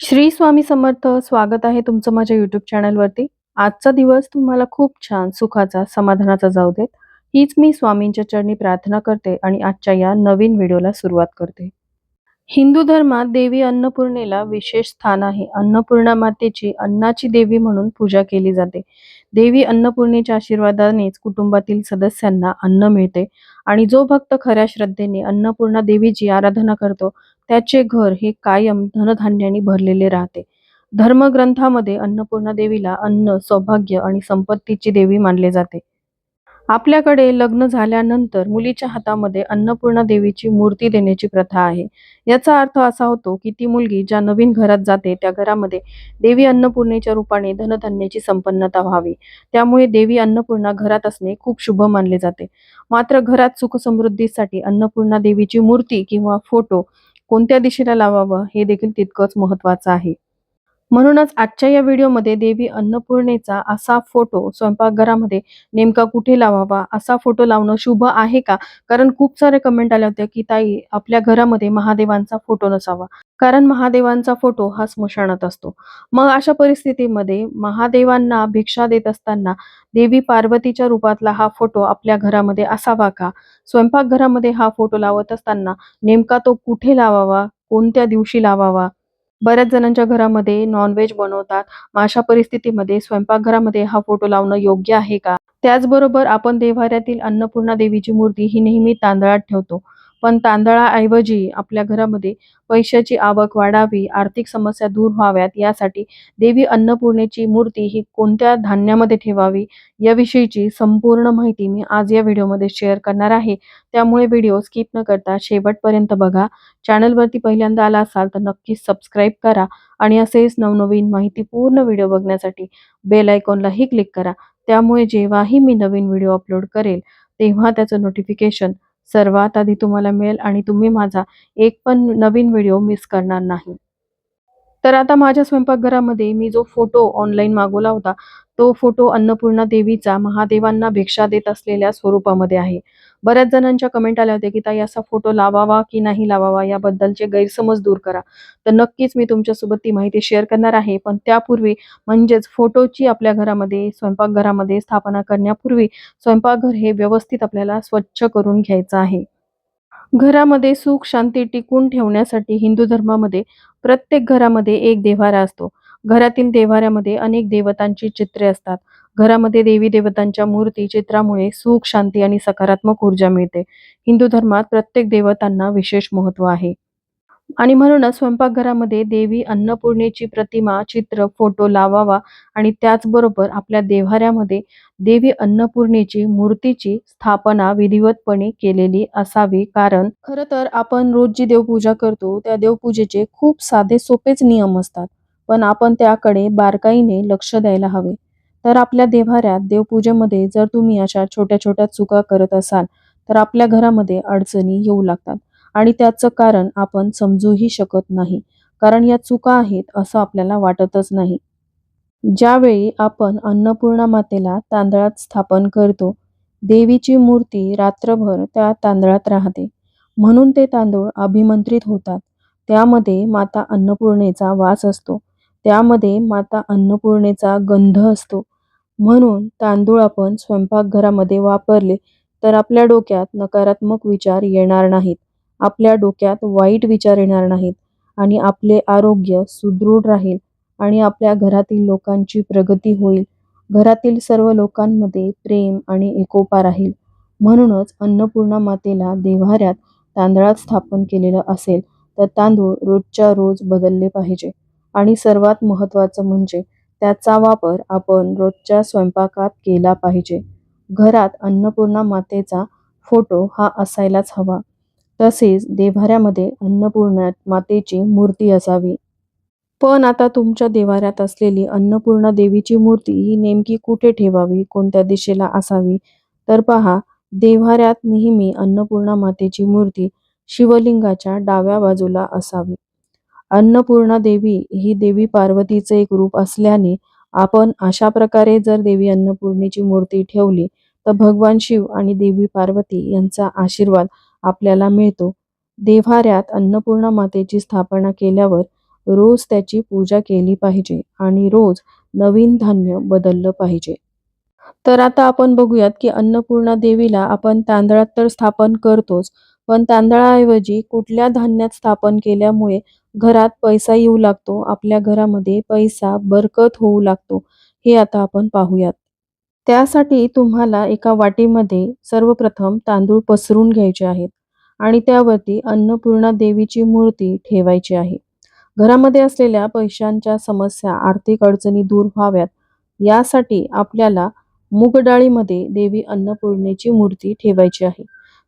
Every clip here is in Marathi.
श्री स्वामी समर्थ स्वागत आहे तुमचं माझ्या युट्यूब चॅनलवरती आजचा दिवस तुम्हाला खूप छान सुखाचा समाधानाचा जाऊ देत. हीच मी स्वामींच्या चरणी प्रार्थना करते आणि आजच्या या नवीन व्हिडिओला सुरुवात करते. हिंदू धर्मात देवी अन्नपूर्णेला विशेष स्थान आहे. अन्नपूर्णा मातेची अन्नाची देवी म्हणून पूजा केली जाते. देवी अन्नपूर्णेच्या आशीर्वादानेच कुटुंबातील सदस्यांना अन्न मिळते. आणि जो भक्त खऱ्या श्रद्धेने अन्नपूर्णा देवीची आराधना करतो त्याचे घर हे कायम धनधान्याने भरलेले राहते. धर्मग्रंथामध्ये अन्नपूर्णा देवीला अन्न सौभाग्य आणि संपत्तीची देवी मानले जाते. आपल्याकडे लग्न झाल्यानंतर मुलीच्या हातामध्ये अन्नपूर्णा देवीची मूर्ती देण्याची प्रथा आहे. याचा अर्थ असा होतो की ती मुलगी ज्या नवीन घरात जाते त्या घरामध्ये देवी अन्नपूर्णेच्या रूपाने धनधान्याची संपन्नता व्हावी. त्यामुळे देवी अन्नपूर्णा घरात असणे खूप शुभ मानले जाते. मात्र घरात सुखसमृद्धीसाठी अन्नपूर्णा देवीची मूर्ती किंवा फोटो कोणत्या दिशेला लावावं हे देखील तितकंच महत्वाचं आहे. म्हणूनच आजच्या या व्हिडिओमध्ये देवी अन्नपूर्णेचा असा फोटो स्वयंपाकघरामध्ये नेमका कुठे लावावा असा फोटो लावणं शुभ आहे का? कारण खूप सारे कमेंट आले होते की ताई आपल्या घरामध्ये महादेवांचा फोटो नसावा. कारण महादेवांचा फोटो हा स्मशानात असतो. मग अशा परिस्थितीमध्ये महादेवांना भिक्षा देत असताना देवी पार्वतीच्या रूपातला हा फोटो आपल्या घरामध्ये असावा का? स्वयंपाकघरामध्ये हा फोटो लावत असताना नेमका तो कुठे लावावा? कोणत्या दिवशी लावावा? बऱ्याच जणांच्या घरामध्ये नॉनव्हेज बनवतात. मग अशा परिस्थितीमध्ये स्वयंपाकघरामध्ये हा फोटो लावणं योग्य आहे का? त्याचबरोबर आपण देव्हाऱ्यातील अन्नपूर्णा देवीची मूर्ती ही नेहमी तांदळात ठेवतो. पण तांदळाऐवजी आपल्या घरामध्ये पैशाची आवक वाढावी आर्थिक समस्या दूर व्हाव्यात यासाठी देवी अन्नपूर्णेची मूर्ती ही कोणत्या धान्यामध्ये ठेवावी याविषयीची संपूर्ण माहिती मी आज या व्हिडिओमध्ये शेअर करणार आहे. त्यामुळे व्हिडिओ स्किप न करता शेवटपर्यंत बघा. चॅनलवरती पहिल्यांदा आला असाल तर नक्कीच सबस्क्राईब करा आणि असेच नवनवीन माहितीपूर्ण व्हिडिओ बघण्यासाठी बेल आयकॉनलाही क्लिक करा. त्यामुळे जेव्हाही मी नवीन व्हिडिओ अपलोड करेल तेव्हा त्याचं नोटिफिकेशन सर्वात आधी तुम्हाला मिळेल आणि तुम्ही माझा एक पण नवीन व्हिडिओ मिस करणार नाही. तर आता माझ्या स्वयंपाकघरामध्ये मी जो फोटो ऑनलाईन मागवला होता तो फोटो अन्नपूर्णा देवीचा महादेवांना भिक्षा देत असलेल्या स्वरूपामध्ये आहे. बऱ्याच जणांच्या कमेंट आल्या होत्या की ताई असा फोटो लावावा की नाही लावावा याबद्दलचे गैरसमज दूर करा. तर नक्कीच मी तुमच्यासोबत ती माहिती शेअर करणार आहे. पण त्यापूर्वी म्हणजेच फोटोची आपल्या घरामध्ये स्वयंपाकघरामध्ये स्थापना करण्यापूर्वी स्वयंपाकघर हे व्यवस्थित आपल्याला स्वच्छ करून घ्यायचं आहे. घरामध्ये सुख शांती टिकून ठेवण्यासाठी हिंदू धर्मामध्ये प्रत्येक घरामध्ये एक देव्हारा असतो. घरातील देव्हाऱ्यामध्ये अनेक देवतांची चित्रे असतात. घरामध्ये देवी देवतांच्या मूर्ती चित्रामुळे सुख शांती आणि सकारात्मक ऊर्जा मिळते. हिंदू धर्मात प्रत्येक देवतांना विशेष महत्त्व आहे. आणि म्हणूनच स्वयंपाकघरामध्ये देवी अन्नपूर्णेची प्रतिमा चित्र फोटो लावावा आणि त्याचबरोबर आपल्या देव्हाऱ्यामध्ये देवी अन्नपूर्णेची मूर्तीची स्थापना विधिवतपणे केलेली असावी. कारण खरं तर आपण रोज जी देवपूजा करतो त्या देवपूजेचे खूप साधे सोपेच नियम असतात. पण आपण त्याकडे बारकाईने लक्ष द्यायला हवे. तर आपल्या देव्हाऱ्यात देवपूजेमध्ये जर तुम्ही अशा छोट्या छोट्या चुका करत असाल तर आपल्या घरामध्ये अडचणी येऊ लागतात. आणि त्याचं कारण आपण समजूही शकत नाही. कारण या चुका आहेत असं आपल्याला वाटतच नाही. ज्यावेळी आपण अन्नपूर्णा मातेला तांदळात स्थापन करतो देवीची मूर्ती रात्रभर त्या तांदळात राहते. म्हणून ते तांदूळ अभिमंत्रित होतात. त्यामध्ये माता अन्नपूर्णेचा वास असतो. त्यामध्ये माता अन्नपूर्णेचा गंध असतो. म्हणून तांदूळ आपण स्वयंपाकघरामध्ये वापरले तर आपल्या डोक्यात नकारात्मक विचार येणार नाहीत. आपल्या डोक्यात वाईट विचार येणार नाहीत आणि आपले आरोग्य सुदृढ राहील आणि आपल्या घरातील लोकांची प्रगती होईल. घरातील सर्व लोकांमध्ये प्रेम आणि एकोपा राहील. म्हणूनच अन्नपूर्णा मातेला देव्हाऱ्यात तांदळात स्थापन केलेलं असेल तर तांदूळ रोजच्या रोज बदलले पाहिजे. आणि सर्वात महत्त्वाचं म्हणजे त्याचा वापर आपण रोजच्या स्वयंपाकात केला पाहिजे. घरात अन्नपूर्णा मातेचा फोटो हा असायलाच हवा. तसेच देव्हाऱ्यामध्ये अन्नपूर्णा मातेची मूर्ती असावी. पण आता तुमच्या देवाऱ्यात असलेली अन्नपूर्णा देवीची मूर्ती ही नेमकी कुठे ठेवावी कोणत्या दिशेला असावी? तर पहा देव्हाऱ्यात नेहमी अन्नपूर्णा मातेची मूर्ती शिवलिंगाच्या डाव्या बाजूला असावी. अन्नपूर्णा देवी ही देवी पार्वतीचे एक रूप असल्याने आपण अशा प्रकारे जर देवी अन्नपूर्णेची मूर्ती ठेवली तर भगवान शिव आणि देवी पार्वती यांचा आशीर्वाद आपल्याला मिळतो. देव्हाऱ्यात अन्नपूर्णा मातेची स्थापना केल्यावर रोज त्याची पूजा केली पाहिजे आणि रोज नवीन धान्य बदललं पाहिजे. तर आता आपण बघूयात की अन्नपूर्णा देवीला आपण तांदळात तर स्थापन करतोच पण तांदळाऐवजी कुठल्या धान्यात स्थापन केल्यामुळे घरात पैसा येऊ लागतो आपल्या घरामध्ये पैसा बरकत होऊ लागतो हे आता आपण पाहूयात. त्यासाठी तुम्हाला एका वाटीमध्ये सर्वप्रथम तांदूळ पसरून घ्यायचे आहेत. आणि त्यावरती अन्नपूर्णा देवीची मूर्ती ठेवायची आहे. घरामध्ये असलेल्या पैशांच्या समस्या आर्थिक अडचणी दूर व्हाव्यात यासाठी आपल्याला मूगडाळीमध्ये देवी अन्नपूर्णेची मूर्ती ठेवायची आहे.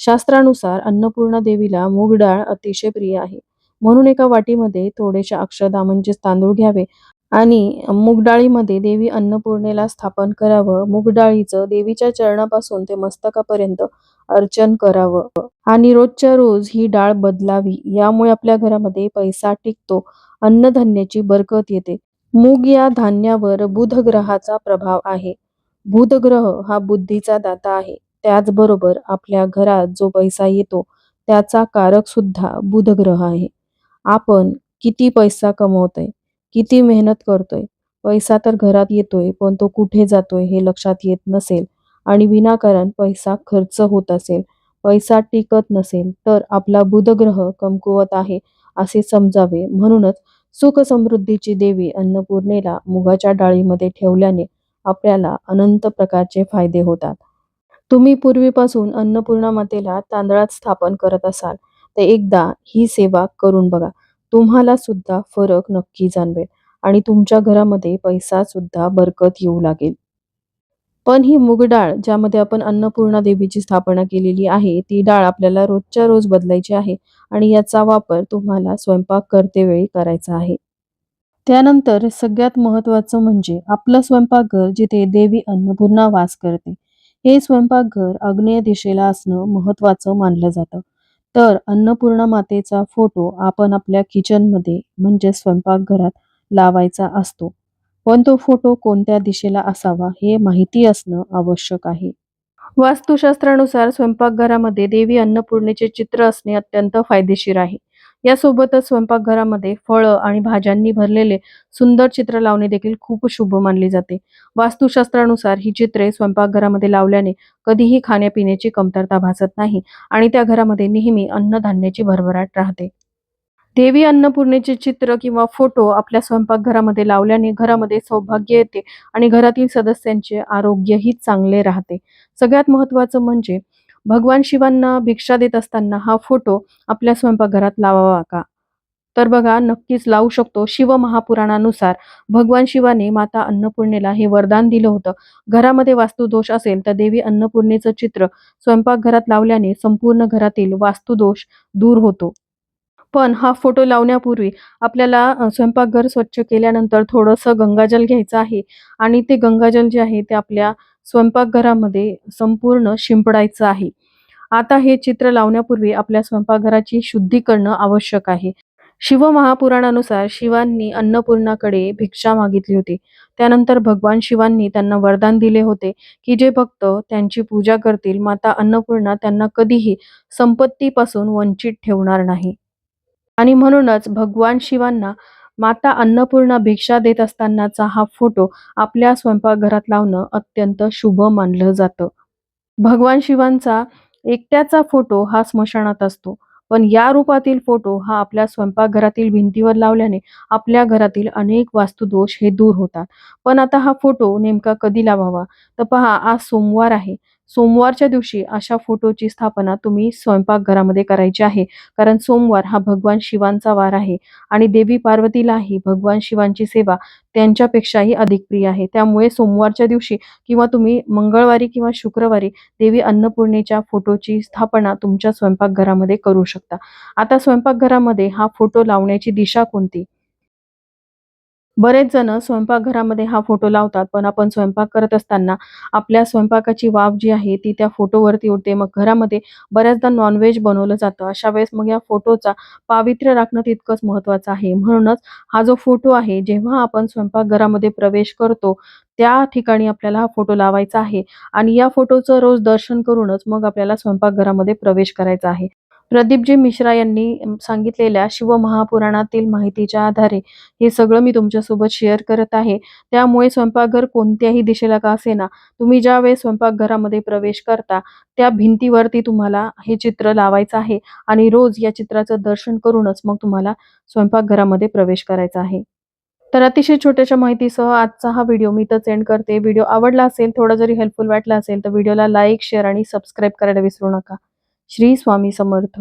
शास्त्रानुसार अन्नपूर्णा देवीला मूगडाळ अतिशय प्रिय आहे. म्हणून एका वाटीमध्ये थोडेशा अक्षदा म्हणजेच तांदूळ घ्यावे आणि मूग डाळीमध्ये देवी अन्नपूर्णेला स्थापन करावं. मूगडाळीचं देवीच्या चरणापासून ते मस्तकापर्यंत अर्चन करावं. आणि रोजच्या रोज ही डाळ बदलावी यामुळे आपल्या घरामध्ये पैसा टिकतो अन्नधान्याची बरकत येते. मूग या धान्यावर बुध ग्रहाचा प्रभाव आहे. बुध ग्रह हा बुद्धीचा दाता आहे. त्याचबरोबर आपल्या घरात जो पैसा येतो त्याचा कारक सुद्धा बुध ग्रह आहे. आपण किती पैसा कमवतोय? किती मेहनत करतोय. पैसा तर घरात येतोय पण तो कुठे जातोय हे लक्षात येत नसेल आणि विनाकारण पैसा खर्च होत असेल पैसा टिकत नसेल तर आपला बुधग्रह कमकुवत आहे असे समजावे. म्हणूनच सुख समृद्धीची देवी अन्नपूर्णेला मुगाच्या डाळीमध्ये ठेवल्याने आपल्याला अनंत प्रकारचे फायदे होतात. तुम्ही पूर्वीपासून अन्नपूर्णा मातेला तांदळात स्थापन करत असाल तर एकदा ही सेवा करून बघा. तुम्हाला सुद्धा फरक नक्की जाणवेल आणि तुमच्या घरामध्ये पैसा सुद्धा बरकत येऊ लागेल. पण ही मूग डाळ ज्यामध्ये आपण अन्नपूर्णा देवीची स्थापना केलेली आहे ती डाळ आपल्याला रोजच्या रोज बदलायची आहे आणि याचा वापर तुम्हाला स्वयंपाक करतेवेळी करायचा आहे. त्यानंतर सगळ्यात महत्त्वाचं म्हणजे आपलं स्वयंपाकघर जिथे देवी अन्नपूर्णा वास करते हे स्वयंपाकघर आग्नेय दिशेला असणं महत्वाचं मानलं जातं. तर अन्नपूर्णा मातेचा फोटो आपण आपल्या किचनमध्ये म्हणजे स्वयंपाकघरात लावायचा असतो. पण तो फोटो कोणत्या दिशेला असावा हे माहिती असणं आवश्यक आहे. वास्तुशास्त्रानुसार स्वयंपाकघरामध्ये देवी अन्नपूर्णेचे चित्र असणे अत्यंत फायदेशीर आहे. यासोबतच स्वयंपाकघरामध्ये फळं आणि भाज्यांनी भरलेले सुंदर चित्र लावणे देखील खूप शुभ मानले जाते. वास्तुशास्त्रानुसार ही चित्रे स्वयंपाकघरामध्ये लावल्याने कधीही खाण्यापिण्याची कमतरता भासत नाही आणि त्या घरामध्ये नेहमी अन्नधान्याची भरभराट राहते. देवी अन्नपूर्णेचे चित्र किंवा फोटो आपल्या स्वयंपाकघरामध्ये लावल्याने घरामध्ये सौभाग्य येते आणि घरातील सदस्यांचे आरोग्यही चांगले राहते. सगळ्यात महत्त्वाचं म्हणजे भगवान शिवांना भिक्षा देत असताना हा फोटो आपल्या स्वयंपाकघरात लावावा का? तर बघा नक्कीच लावू शकतो. शिव महापुराणानुसार भगवान शिवाने माता अन्नपूर्णेला हे वरदान दिलं होतं. घरामध्ये वास्तुदोष असेल तर देवी अन्नपूर्णेचं चित्र स्वयंपाकघरात लावल्याने संपूर्ण घरातील वास्तुदोष दूर होतो. पण हा फोटो लावण्यापूर्वी आपल्याला स्वयंपाकघर स्वच्छ केल्यानंतर थोडंसं गंगाजल घ्यायचं आहे आणि ते गंगाजल जे आहे ते आपल्या स्वयंपाकघरामध्ये संपूर्ण शिंपडायचं आहे. आता हे चित्र लावण्यापूर्वी आपल्या स्वयंपाकघराची शुद्धी करणं आवश्यक आहे. शिव महापुराणानुसार शिवांनी अन्नपूर्णाकडे भिक्षा मागितली होती. त्यानंतर भगवान शिवांनी त्यांना वरदान दिले होते की जे भक्त त्यांची पूजा करतील माता अन्नपूर्णा त्यांना कधीही संपत्तीपासून वंचित ठेवणार नाही. आणि म्हणूनच भगवान शिवांना माता अन्नपूर्णा भिक्षा देत असतानाचा हा फोटो आपल्या स्वयंपाकघरात लावणं अत्यंत शुभ मानलं जातं. भगवान शिवांचा एकट्याचा फोटो हा स्मशानात असतो. पण या रूपातील फोटो हा आपल्या स्वयंपाकघरातील भिंतीवर लावल्याने आपल्या घरातील अनेक वास्तुदोष हे दूर होतात. पण आता हा फोटो नेमका कधी लावावा? तर पहा आज सोमवार आहे. सोमवारच्या दिवशी अशा फोटोची स्थापना तुम्ही स्वयंपाकघरामध्ये करायची आहे. कारण सोमवार हा भगवान शिवांचा वार आहे आणि देवी पार्वतीलाही भगवान शिवांची सेवा त्यांच्यापेक्षाही अधिक प्रिय आहे. त्यामुळे सोमवारच्या दिवशी किंवा तुम्ही मंगळवारी किंवा शुक्रवारी देवी अन्नपूर्णेच्या फोटोची स्थापना तुमच्या स्वयंपाकघरामध्ये करू शकता. आता स्वयंपाकघरामध्ये हा फोटो लावण्याची दिशा कोणती? बरेच जण स्वयंपाकघरामध्ये हा फोटो लावतात पण आपण स्वयंपाक करत असताना आपल्या स्वयंपाकाची वाफ जी आहे ती त्या फोटोवरती उडते. मग घरामध्ये बऱ्याचदा नॉनव्हेज बनवलं जातं. अशा वेळेस मग या फोटोचा पावित्र्य राखणं तितकंच महत्वाचं आहे. म्हणूनच हा जो फोटो आहे जेव्हा आपण स्वयंपाकघरामध्ये प्रवेश करतो त्या ठिकाणी आपल्याला हा फोटो लावायचा आहे. आणि या फोटोचं रोज दर्शन करूनच मग आपल्याला स्वयंपाकघरामध्ये प्रवेश करायचा आहे. प्रदीपजी मिश्रा यांनी सांगितलेल्या शिवमहापुराणातील माहितीच्या आधारे हे सगळं मी तुमच्यासोबत शेअर करत आहे. त्यामुळे स्वयंपाकघर कोणत्याही दिशेला का असेना तुम्ही ज्या वेळेस स्वयंपाकघरामध्ये प्रवेश करता त्या भिंतीवरती तुम्हाला हे चित्र लावायचं आहे आणि रोज या चित्राचं दर्शन करूनच मग तुम्हाला स्वयंपाकघरामध्ये प्रवेश करायचा आहे. तर अतिशय छोट्याशा माहितीसह आजचा हा व्हिडिओ मी तर सेंड करते. व्हिडिओ आवडला असेल थोडा जरी हेल्पफुल वाटला असेल तर व्हिडिओला लाईक शेअर आणि सबस्क्राईब करायला विसरू नका. श्री स्वामी समर्थ.